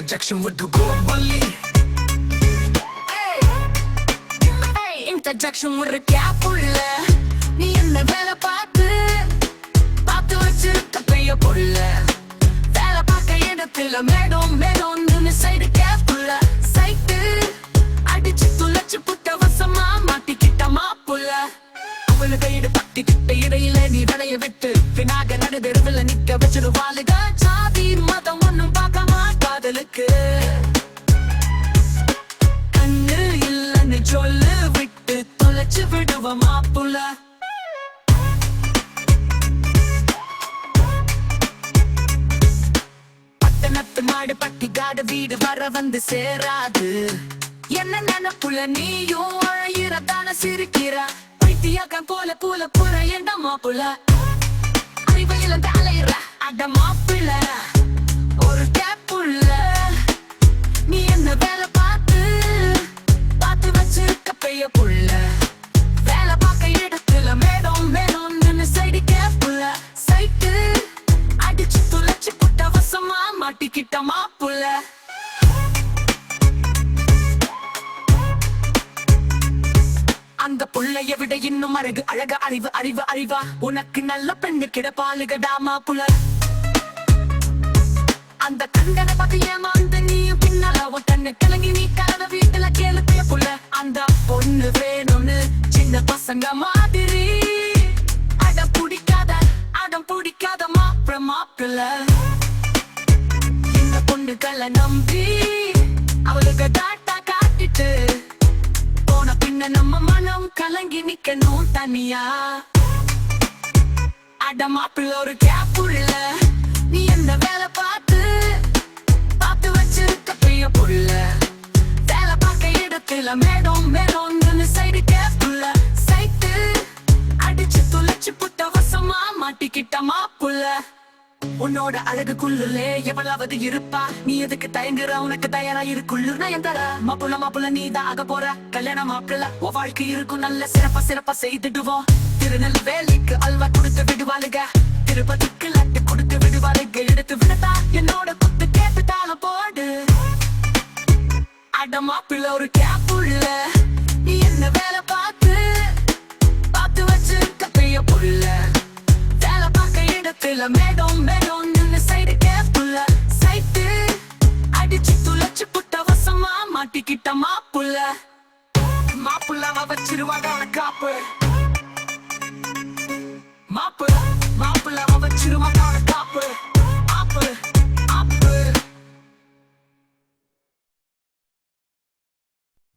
Interjection with the globally interjection ஒரு gap உள்ள நீ என்ன வேலை பார்த்து? பார்த்து வச்சிருக்க பெய்ய புள்ள வேலை பார்க்க இடத்துல மேடம் மேடம் சைடு கேப் உள்ள. சைட்டு அடிச்சு துளைச்சு புட்ட வசமா மாட்டிக்கிட்ட மாப்புள்ள. அவளு கைடு பத்திக்கிட்ட இடையில நீ விளைய விட்டு பினாக நடுதெருவில் நிக்க வச்சிருவாளுக பட்டணத்து காடு வீடு வர வந்து சேராது. என்ன நினைப்புல நீயும் அழையிறதான சிரிக்கிற. பைத்தியாக்கம் போல போல புற என்ன மாப்புல அறிவையில தலையிற அட மாப்பிள்ள. ஒரு கேப்புள்ள நீ என்ன வேலை பார்த்து? பார்த்து வச்சிருக்க பெய்ய புள்ள. வேலை பார்க்க இடத்துல மேடம் மேடம் நின்னு சைடு கேப்புள்ள சைட்டு அடிச்சு துளைச்சு புட்ட வசமா மாட்டிக்கிட்டமா அந்த புள்ளைய விட இன்னும் அழகு அழக அறிவு அறிவு அறிவா? உனக்கு நல்ல பெண்ணு கிடப்பாளுகடா மாப்புள்ள அந்த கண்டனை பார்த்து ஏமாந்து நீயும் பின்னால உன் கண்ணு கிளங்கி நீ கலந்த வீட்டுல கேளு புள்ள. அந்த பொண்ணு வேணும்னு சின்ன பசங்க மாதிரி. அடம் பிடிக்காத அடம் பிடிக்காத மாப்பிள மாப்பிள்ள இந்த நம்பி அவளுக்கு டாட்டா காட்டிட்டு போன பின்ன நம்ம மனம் கலங்கி நிக்கணும் தனியா. அட மாப்பிள்ள ஒரு கேப் உள்ள நீ எந்த வேலை பார்த்து பார்த்து வச்சிருக்க பெரிய புள்ள. வேலை பார்க்க இடத்துல மேடம் மேடம் சைடு கேப்புள்ள சைட்டு அடிச்சு துளைச்சு புட்ட வசமா மாட்டிக்கிட்ட மாப்புள்ள. உன்னோட அழகுக்குள்ளே எவ்வளவு இருப்பா? நீ எதுக்கு தயங்குற? உனக்கு தயாரா இருக்குள்ளு நான் எந்த மாப்புள்ள மாப்புள்ள நீ தான் ஆக போற. கல்யாண மாப்பிள்ள உன் வாழ்க்கை இருக்கும். நல்ல சிறப்பா சிறப்பா செய்துடுவோம். திருநெல்வேலிக்கு அல்வா கொடுத்து விடுவாளுக. திருப்பதிக்கு லட்டு கொடுத்து விடுவாளுங்க எடுத்து விடுதா? என்னோட குத்து கேட்டு தாளம் போடு. அட மாப்பிள்ள ஒரு கேப் உள்ள. மாட்டிக்கிட்ட மாப்புள்ள. மாப்புள்ள வச்சிருவாங்க காப்பு.